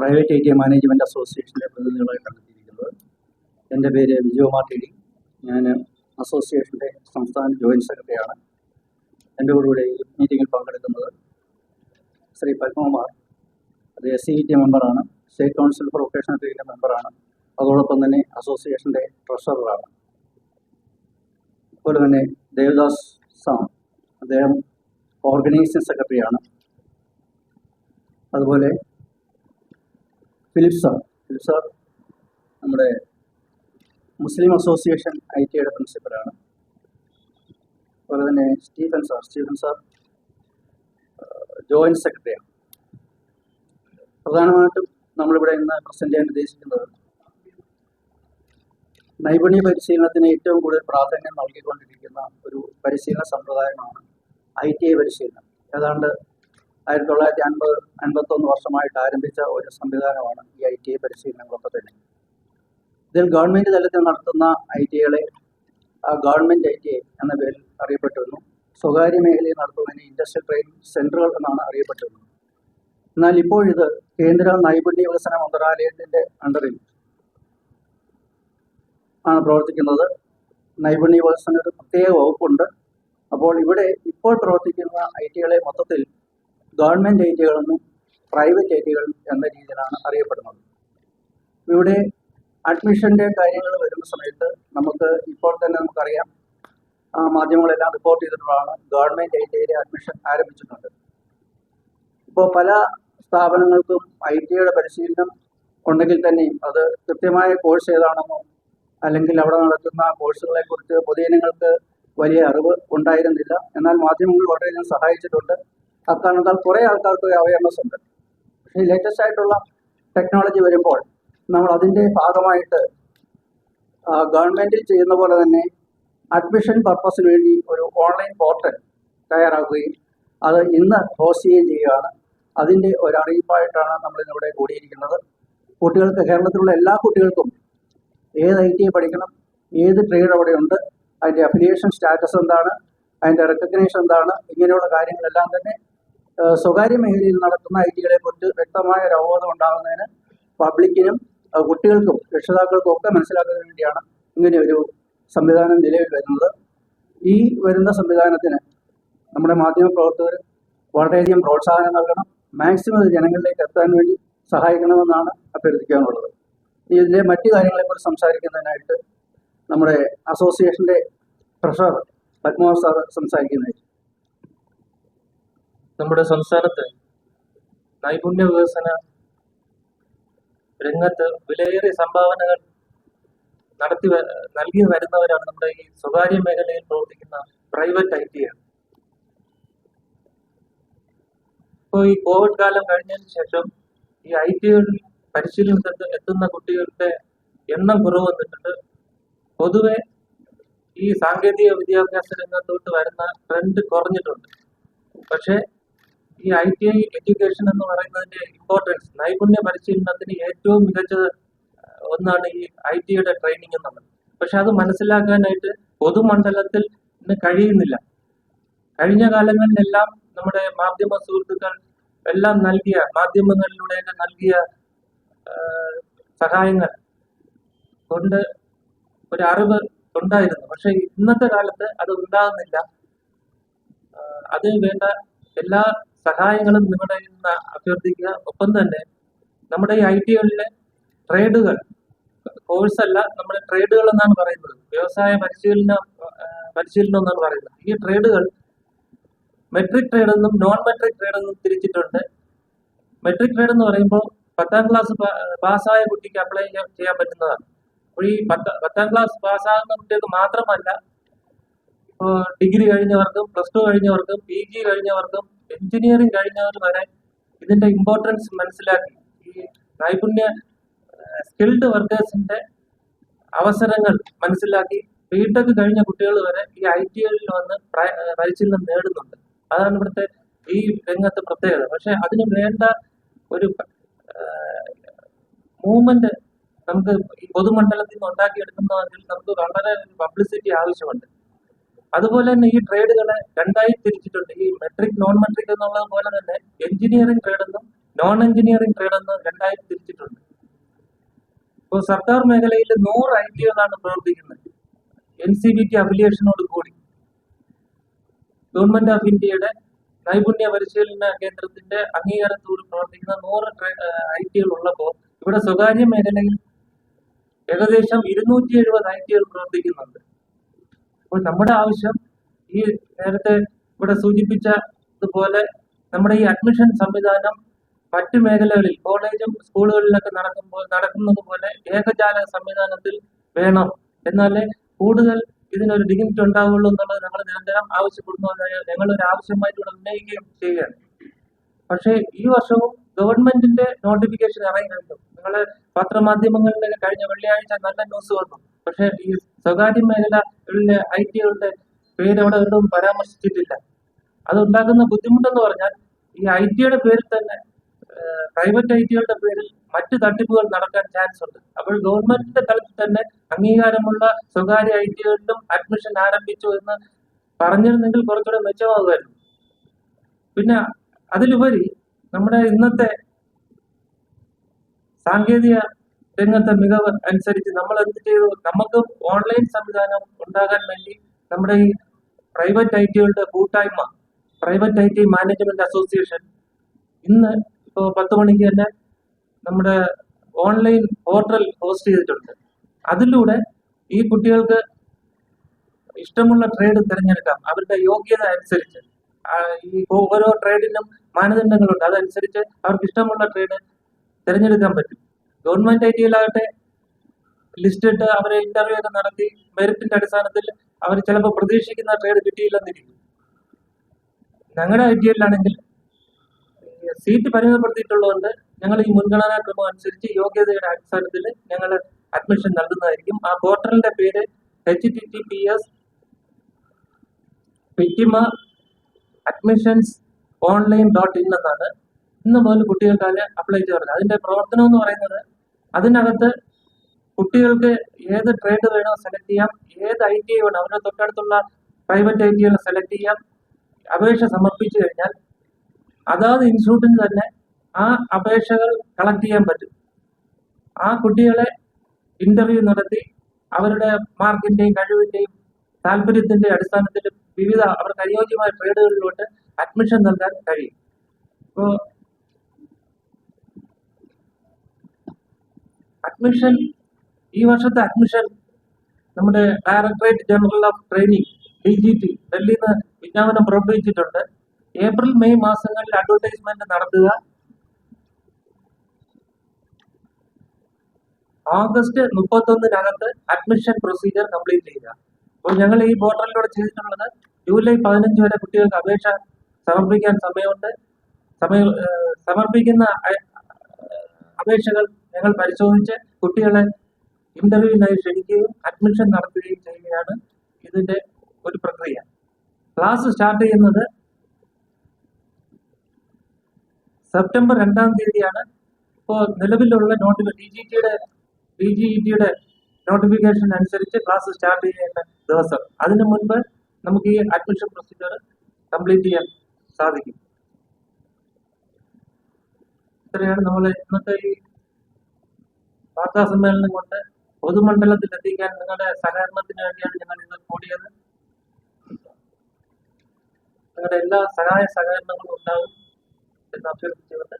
Private I T management അസോസിയേഷന്റെ പ്രതിനിധികളായി കണ്ടെത്തിയിരിക്കുന്നത് എന്റെ പേര് വിജയകുമാർ ടി ഡി ഞാൻ അസോസിയേഷന്റെ സംസ്ഥാന ജോയിന്റ് സെക്രട്ടറിയാണ്. എന്റെ കൂടെ ഈ മീറ്റിങ്ങിൽ പങ്കെടുക്കുന്നത് ശ്രീ പത്മകുമാർ. അത് എസ് സി ടി മെമ്പറാണ്. സ്റ്റേറ്റ് കൗൺസിൽ ഫോർ വൊക്കേഷണൽ ട്രെയിനിന്റെ മെമ്പറാണ്. അതോടൊപ്പം തന്നെ അസോസിയേഷന്റെ ട്രഷററാണ്. അതുപോലെ തന്നെ ദേവദാസ് സാം അദ്ദേഹം ഓർഗനൈസിംഗ് സെക്രട്ടറിയാണ്. അതുപോലെ ഫിലിപ്പ് സാർ. ഫിലിപ്പ് സാർ നമ്മുടെ മുസ്ലിം അസോസിയേഷൻ ഐ ടിയുടെ പ്രിൻസിപ്പലാണ് അതുപോലെ തന്നെ Stephen sir. Stephen sir joint സെക്രട്ടറിയാണ് പ്രധാനമായിട്ടും നമ്മളിവിടെ ഇന്ന് പ്രസന്റ് ചെയ്യാൻ ഉദ്ദേശിക്കുന്നത് നൈപുണ്യ പരിശീലനത്തിന് ഏറ്റവും കൂടുതൽ പ്രാധാന്യം നൽകിക്കൊണ്ടിരിക്കുന്ന ഒരു പരിശീലന സമ്പ്രദായമാണ് ഐ ടി ഐ പരിശീലനം. ഏതാണ്ട് ആയിരത്തി തൊള്ളായിരത്തി അൻപത് അൻപത്തൊന്ന് വർഷമായിട്ട് ആരംഭിച്ച ഒരു സംവിധാനമാണ് ഈ ഐ ടി ഐ പരിശീലനങ്ങളൊക്കെ തന്നെ. ഇതിൽ ഗവൺമെന്റ് തലത്തിൽ നടത്തുന്ന ഐ ടി ഐകളെ ഗവൺമെന്റ് ഐ ടി ഐ എന്ന പേരിൽ അറിയപ്പെട്ടിരുന്നു. സ്വകാര്യ മേഖലയിൽ നടത്തുന്നതിന് ഇൻഡസ്ട്രിയൽ ട്രെയിനിങ് സെന്ററുകൾ എന്നാണ് അറിയപ്പെട്ടിരുന്നത്. എന്നാൽ ഇപ്പോഴിത് കേന്ദ്ര നൈപുണ്യ വികസന മന്ത്രാലയത്തിന്റെ അണ്ടറിൽ ആണ് പ്രവർത്തിക്കുന്നത്. നൈപുണ്യ വികസന ഒരു പ്രത്യേക വകുപ്പുണ്ട്. അപ്പോൾ ഇവിടെ ഇപ്പോൾ പ്രവർത്തിക്കുന്ന ഐ ടികളെ മൊത്തത്തിൽ ഗവൺമെന്റ് ഐ പ്രൈവറ്റ് ഐ എന്ന രീതിയിലാണ് അറിയപ്പെടുന്നത്. ഇവിടെ അഡ്മിഷന്റെ കാര്യങ്ങൾ വരുന്ന സമയത്ത് നമുക്ക് ഇപ്പോൾ തന്നെ നമുക്കറിയാം മാധ്യമങ്ങളെല്ലാം റിപ്പോർട്ട് ചെയ്തിട്ടുള്ളതാണ് ഗവൺമെന്റ് ഐ ടിയിലെ അഡ്മിഷൻ ആരംഭിച്ചിട്ടുണ്ട്. ഇപ്പോൾ പല സ്ഥാപനങ്ങൾക്കും ഐ ടിയുടെ പരിശീലനം ഉണ്ടെങ്കിൽ തന്നെയും അത് കൃത്യമായ കോഴ്സ് ഏതാണെന്നോ അല്ലെങ്കിൽ അവിടെ കോഴ്സുകളെ കുറിച്ച് പൊതുജനങ്ങൾക്ക് വലിയ അറിവ് ഉണ്ടായിരുന്നില്ല. എന്നാൽ മാധ്യമങ്ങൾ വളരെയധികം സഹായിച്ചിട്ടുണ്ട്. അക്കാരണത്താൽ കുറേ ആൾക്കാർക്ക് അവയർനെസ് ഉണ്ട്. പക്ഷേ ലേറ്റസ്റ്റ് ആയിട്ടുള്ള ടെക്നോളജി വരുമ്പോൾ നമ്മൾ അതിന്റെ ഭാഗമായിട്ട് ഗവൺമെന്റിൽ ചെയ്യുന്ന പോലെ തന്നെ അഡ്മിഷൻ പർപ്പസിന് വേണ്ടി ഒരു ഓൺലൈൻ പോർട്ടൽ തയ്യാറാക്കുകയും അത് ഇന്ന് ഹോസ്റ്റ് ചെയ്യുകയും ചെയ്യുകയാണ്. അതിന്റെ ഒരറിയിപ്പായിട്ടാണ് നമ്മൾ ഇന്നിവിടെ കൂടിയിരിക്കുന്നത്. കുട്ടികൾക്ക് കേരളത്തിലുള്ള എല്ലാ കുട്ടികൾക്കും ഏത് ഐ ടി പഠിക്കണം ഏത് ട്രേഡ് അവിടെ ഉണ്ട് അതിന്റെ അഫിലിയേഷൻ സ്റ്റാറ്റസ് എന്താണ് അതിന്റെ റെക്കഗ്നേഷൻ എന്താണ് ഇങ്ങനെയുള്ള കാര്യങ്ങളെല്ലാം തന്നെ സ്വകാര്യ മേഖലയിൽ നടക്കുന്ന ഐ ടികളെ കുറിച്ച് വ്യക്തമായ ഒരു അവബോധം ഉണ്ടാകുന്നതിന് പബ്ലിക്കിനും കുട്ടികൾക്കും രക്ഷിതാക്കൾക്കും ഒക്കെ മനസ്സിലാക്കുന്നതിന് വേണ്ടിയാണ് ഇങ്ങനെ ഒരു സംവിധാനം നിലവിൽ വരുന്നത്. ഈ വരുന്ന സംവിധാനത്തിന് നമ്മുടെ മാധ്യമ പ്രവർത്തകർ വളരെയധികം പ്രോത്സാഹനം നൽകണം. മാക്സിമം ജനങ്ങളിലേക്ക് എത്താൻ വേണ്ടി സഹായിക്കണമെന്നാണ് അഭ്യർത്ഥിക്കാനുള്ളത്. ഇതിന്റെ മറ്റു കാര്യങ്ങളെക്കുറിച്ച് സംസാരിക്കുന്നതിനായിട്ട് നമ്മുടെ അസോസിയേഷന്റെ ട്രഷറർ പത്മാവ് സാർ സംസാരിക്കുന്നതായിരിക്കും നമ്മുടെ സംസ്ഥാനത്ത് നൈപുണ്യ വികസന രംഗത്ത് വിലയേറിയ സംഭാവനകൾ നടത്തി നൽകി വരുന്നവരാണ് നമ്മുടെ ഈ സ്വകാര്യ മേഖലയിൽ പ്രവർത്തിക്കുന്ന പ്രൈവറ്റ് ഐ ടി ഇപ്പോൾ ഈ കോവിഡ് കാലം കഴിഞ്ഞതിന് ശേഷം ഈ ഐ ടികളിൽ പരിശീലനത്തിൽ എത്തുന്ന കുട്ടികളുടെ എണ്ണം കുറവ് വന്നിട്ടുണ്ട്. പൊതുവെ ഈ സാങ്കേതിക വിദ്യാഭ്യാസ രംഗത്തോട്ട് വരുന്ന ട്രെൻഡ് കുറഞ്ഞിട്ടുണ്ട്. പക്ഷേ ഈ ഐ ടി ഐ എഡ്യൂക്കേഷൻ എന്ന് പറയുന്നതിന്റെ ഇമ്പോർട്ടൻസ് നൈപുണ്യ പരിശീലനത്തിന് ഏറ്റവും മികച്ചത് ഒന്നാണ് ഈ ഐ ടിയുടെ ട്രെയിനിങ് എന്നുള്ളത്. പക്ഷെ അത് മനസ്സിലാക്കാനായിട്ട് പൊതുമണ്ഡലത്തിൽ കഴിയുന്നില്ല. കഴിഞ്ഞ കാലങ്ങളിലെല്ലാം നമ്മുടെ മാധ്യമ സുഹൃത്തുക്കൾ എല്ലാം നൽകിയ മാധ്യമങ്ങളിലൂടെ നൽകിയ സഹായങ്ങൾ കൊണ്ട് ഒരു അറിവ് ഉണ്ടായിരുന്നു. പക്ഷെ ഇന്നത്തെ കാലത്ത് അത് ഉണ്ടാകുന്നില്ല. അത് വേണ്ട. എല്ലാ സഹായങ്ങളും നിങ്ങളുടെ നിന്ന് അഭ്യർത്ഥിക്കുക. ഒപ്പം തന്നെ നമ്മുടെ ഈ ഐ ടികളിലെ ട്രേഡുകൾ കോഴ്സ് അല്ല നമ്മുടെ ട്രേഡുകൾ എന്നാണ് പറയുന്നത്. വ്യവസായ പരിശീലന പരിശീലനം എന്നാണ് പറയുന്നത്. ഈ ട്രേഡുകൾ മെട്രിക് ട്രേഡ് എന്നും നോൺ മെട്രിക് ട്രേഡ് എന്നും തിരിച്ചിട്ടുണ്ട്. മെട്രിക് ട്രേഡ് എന്ന് പറയുമ്പോൾ പത്താം ക്ലാസ് പാസ്സായ കുട്ടിക്ക് അപ്ലൈ ചെയ്യാൻ പറ്റുന്നതാണ്. അപ്പോൾ ഈ പത്ത പത്താം ക്ലാസ് പാസ്സാകുന്ന കുട്ടികൾക്ക് മാത്രമല്ല ഡിഗ്രി കഴിഞ്ഞവർക്കും പ്ലസ് ടു കഴിഞ്ഞവർക്കും പി ജി കഴിഞ്ഞവർക്കും എഞ്ചിനീയറിംഗ് കഴിഞ്ഞവർ വരെ ഇതിന്റെ ഇമ്പോർട്ടൻസ് മനസ്സിലാക്കി. ഈ നൈപുണ്യ സ്കിൽഡ് വർക്കേഴ്സിന്റെ അവസരങ്ങൾ മനസ്സിലാക്കി ബിടെക് കഴിഞ്ഞ കുട്ടികൾ വരെ ഈ ഐ ടി ഐയിൽ വന്ന് പരിശീലനം നേടുന്നുണ്ട്. അതാണ് ഇവിടുത്തെ ഈ രംഗത്തെ പ്രത്യേകത. പക്ഷെ അതിന് വേണ്ട ഒരു മൂവ്മെന്റ് നമുക്ക് ഈ പൊതുമണ്ഡലത്തിൽ നിന്ന് ഉണ്ടാക്കിയെടുക്കുന്നതിൽ നമുക്ക് വളരെ പബ്ലിസിറ്റി ആവശ്യമുണ്ട്. അതുപോലെ തന്നെ ഈ ട്രേഡുകളെ രണ്ടായി തിരിച്ചിട്ടുണ്ട്. ഈ മെട്രിക് നോൺ മെട്രിക് എന്നുള്ളത് പോലെ തന്നെ എഞ്ചിനീയറിംഗ് ട്രേഡ് എന്നും നോൺ എഞ്ചിനീയറിംഗ് ട്രേഡ് എന്ന് രണ്ടായി തിരിച്ചിട്ടുണ്ട്. ഇപ്പോൾ സർക്കാർ മേഖലയിൽ നൂറ് ഐ ടികളാണ് പ്രവർത്തിക്കുന്നത്. എൻ സി ബി ടി അഫിലിയേഷനോട് കൂടി. ഗവൺമെന്റ് ഓഫ് ഇന്ത്യയുടെ നൈപുണ്യ പരിശീലന കേന്ദ്രത്തിന്റെ അംഗീകാരത്തോട് പ്രവർത്തിക്കുന്ന നൂറ് ഐ ടികൾ ഉള്ളപ്പോൾ ഇവിടെ സ്വകാര്യ മേഖലയിൽ ഏകദേശം ഇരുന്നൂറ്റി എഴുപത് ഐ ടികൾ പ്രവർത്തിക്കുന്നുണ്ട്. അപ്പോൾ നമ്മുടെ ആവശ്യം ഈ നേരത്തെ ഇവിടെ സൂചിപ്പിച്ച ഇതുപോലെ നമ്മുടെ ഈ അഡ്മിഷൻ സംവിധാനം മറ്റു മേഖലകളിൽ കോളേജും സ്കൂളുകളിലൊക്കെ നടക്കുമ്പോൾ നടക്കുന്നത് പോലെ ഏകജാല സംവിധാനത്തിൽ വേണം. എന്നാലേ കൂടുതൽ ഇതിനൊരു ഡിഗ്നിറ്റി ഉണ്ടാവുള്ളൂ എന്നുള്ളത് ഞങ്ങൾ നിരന്തരം ആവശ്യപ്പെടുന്നു. ഞങ്ങൾ ഒരു ആവശ്യമായിട്ട് ഇവിടെ ഉന്നയിക്കുകയും ചെയ്യുകയാണ്. പക്ഷേ ഈ വർഷവും ഗവൺമെന്റിന്റെ നോട്ടിഫിക്കേഷൻ ഇറങ്ങിയിട്ടുണ്ട്. നിങ്ങൾ പത്രമാധ്യമങ്ങളിലൊക്കെ കഴിഞ്ഞ വെള്ളിയാഴ്ച നല്ല ന്യൂസ് വന്നു. പക്ഷേ ഈ സ്വകാര്യ മേഖലകളിലെ ഐ ടികളുടെ പേര് അവിടെ ഒരിടവും പരാമർശിച്ചിട്ടില്ല. അത് ഉണ്ടാക്കുന്ന ബുദ്ധിമുട്ടെന്ന് പറഞ്ഞാൽ ഈ ഐ ടിയുടെ പേരിൽ തന്നെ പ്രൈവറ്റ് ഐ ടികളുടെ പേരിൽ മറ്റ് തട്ടിപ്പുകൾ നടക്കാൻ ചാൻസ് ഉണ്ട്. അപ്പോൾ ഗവൺമെന്റിന്റെ തലത്തിൽ തന്നെ അംഗീകാരമുള്ള സ്വകാര്യ ഐ ടികളിലും അഡ്മിഷൻ ആരംഭിച്ചു എന്ന് പറഞ്ഞിരുന്നെങ്കിൽ കുറച്ചുകൂടെ മെച്ചമാകുമായിരുന്നു പിന്നെ അതിലുപരി നമ്മുടെ ഇന്നത്തെ സാങ്കേതിക രംഗത്തെ മികവ് അനുസരിച്ച് നമ്മൾ എന്ത് ചെയ്തു? നമുക്ക് ഓൺലൈൻ സംവിധാനം ഉണ്ടാകാൻ വേണ്ടി നമ്മുടെ ഈ പ്രൈവറ്റ് ഐ ടികളുടെ കൂട്ടായ്മ private I T management association ഇന്ന് ഇപ്പോൾ പത്ത് മണിക്ക് തന്നെ നമ്മുടെ ഓൺലൈൻ പോർട്ടൽ ഹോസ്റ്റ് ചെയ്തിട്ടുണ്ട്. അതിലൂടെ ഈ കുട്ടികൾക്ക് ഇഷ്ടമുള്ള ട്രേഡ് തിരഞ്ഞെടുക്കാം. അവരുടെ യോഗ്യത അനുസരിച്ച് ഈ ഓരോ ട്രേഡിനും മാനദണ്ഡങ്ങളുണ്ട്. അതനുസരിച്ച് അവർക്ക് ഇഷ്ടമുള്ള ട്രേഡ് തിരഞ്ഞെടുക്കാൻ പറ്റും. ഗവൺമെന്റ് ഐ ടിയിലാകട്ടെ ലിസ്റ്റ് ഇട്ട് അവരെ ഇന്റർവ്യൂ ഒക്കെ നടത്തി മെറിറ്റിന്റെ അടിസ്ഥാനത്തിൽ അവർ ചിലപ്പോൾ പ്രതീക്ഷിക്കുന്ന ട്രേഡ് കിട്ടിയില്ലെന്നിരിക്കും ഞങ്ങളുടെ ഐ ടിയിലാണെങ്കിൽ സീറ്റ് പരിമിതപ്പെടുത്തിയിട്ടുള്ളതുകൊണ്ട് ഞങ്ങൾ ഈ മുൻഗണനാ ക്രമം അനുസരിച്ച് യോഗ്യതയുടെ അടിസ്ഥാനത്തിൽ ഞങ്ങൾ അഡ്മിഷൻ നൽകുന്നതായിരിക്കും. ആ പോർട്ടലിന്റെ പേര് H T T P S പിറ്റിമ admissions online dot in എന്നാണ്. ഇന്ന് മുതൽ കുട്ടികൾക്ക് അപ്ലൈ ചെയ്ത് പറഞ്ഞത് അതിന്റെ പ്രവർത്തനം എന്ന് പറയുന്നത് അതിനകത്ത് കുട്ടികൾക്ക് ഏത് ട്രേഡ് വേണോ സെലക്ട് ചെയ്യാം. ഏത് ഐ ടി ഐ വേണോ അവരുടെ തൊട്ടടുത്തുള്ള private I T I select ചെയ്യാം. അപേക്ഷ സമർപ്പിച്ചു കഴിഞ്ഞാൽ അതാത് ഇൻസ്റ്റിറ്റ്യൂട്ടിന് തന്നെ ആ അപേക്ഷകൾ കളക്ട് ചെയ്യാൻ പറ്റും. ആ കുട്ടികളെ ഇന്റർവ്യൂ നടത്തി അവരുടെ മാർക്കിന്റെയും കഴിവിന്റെയും താല്പര്യത്തിന്റെ അടിസ്ഥാനത്തിൽ വിവിധ അവർക്ക് അനുയോജ്യമായ ട്രേഡുകളിലോട്ട് അഡ്മിഷൻ നൽകാൻ കഴിയും. ഇപ്പോ അഡ്മിഷൻ ഈ വർഷത്തെ അഡ്മിഷൻ നമ്മുടെ directorate general of training D G T ഡൽഹിയിൽ നിന്ന് വിജ്ഞാപനം പുറപ്പെടുവിച്ചിട്ടുണ്ട്. ഏപ്രിൽ മെയ് മാസങ്ങളിൽ അഡ്വർടൈസ്മെന്റ് നടത്തുക. ഓഗസ്റ്റ് മുപ്പത്തൊന്നിനകത്ത് അഡ്മിഷൻ പ്രൊസീജിയർ കംപ്ലീറ്റ് ചെയ്യുക. അപ്പോൾ ഞങ്ങൾ ഈ പോർട്ടലിലൂടെ ചെയ്തിട്ടുള്ളത് ജൂലൈ പതിനഞ്ച് വരെ കുട്ടികൾക്ക് അപേക്ഷ സമർപ്പിക്കാൻ സമയമുണ്ട്. സമയം സമർപ്പിക്കുന്ന അപേക്ഷകൾ ഞങ്ങൾ പരിശോധിച്ച് കുട്ടികളെ ഇന്റർവ്യൂവിനായി ക്ഷണിക്കുകയും അഡ്മിഷൻ നടത്തുകയും ചെയ്യുകയാണ് ഇതിന്റെ ഒരു പ്രക്രിയ. ക്ലാസ് സ്റ്റാർട്ട് ചെയ്യുന്നത് സെപ്റ്റംബർ രണ്ടാം തീയതിയാണ്. ഇപ്പോൾ നിലവിലുള്ള നോട്ടിഫി ഡി ജി ടിയുടെ ഡി ജി ഇ ടിയുടെ നോട്ടിഫിക്കേഷൻ അനുസരിച്ച് ക്ലാസ് സ്റ്റാർട്ട് ചെയ്യേണ്ട ദിവസം. അതിനു മുൻപ് നമുക്ക് ഈ അഡ്മിഷൻ പ്രൊസീജിയർ കംപ്ലീറ്റ് ചെയ്യാൻ സാധിക്കും. ഇത്രയാണ് നമ്മൾ ഇന്നത്തെ ഈ വാർത്താ സമ്മേളനം കൊണ്ട് പൊതുമണ്ഡലത്തിൽ എത്തിക്കാൻ നിങ്ങളുടെ സഹകരണത്തിന് വേണ്ടിയാണ് ഞങ്ങൾ ഇന്ന് കൂടിയത്. നിങ്ങളുടെ എല്ലാ സഹായ സഹകരണങ്ങളും ഉണ്ടാകും എന്ന് അഭ്യർത്ഥിച്ചുകൊണ്ട്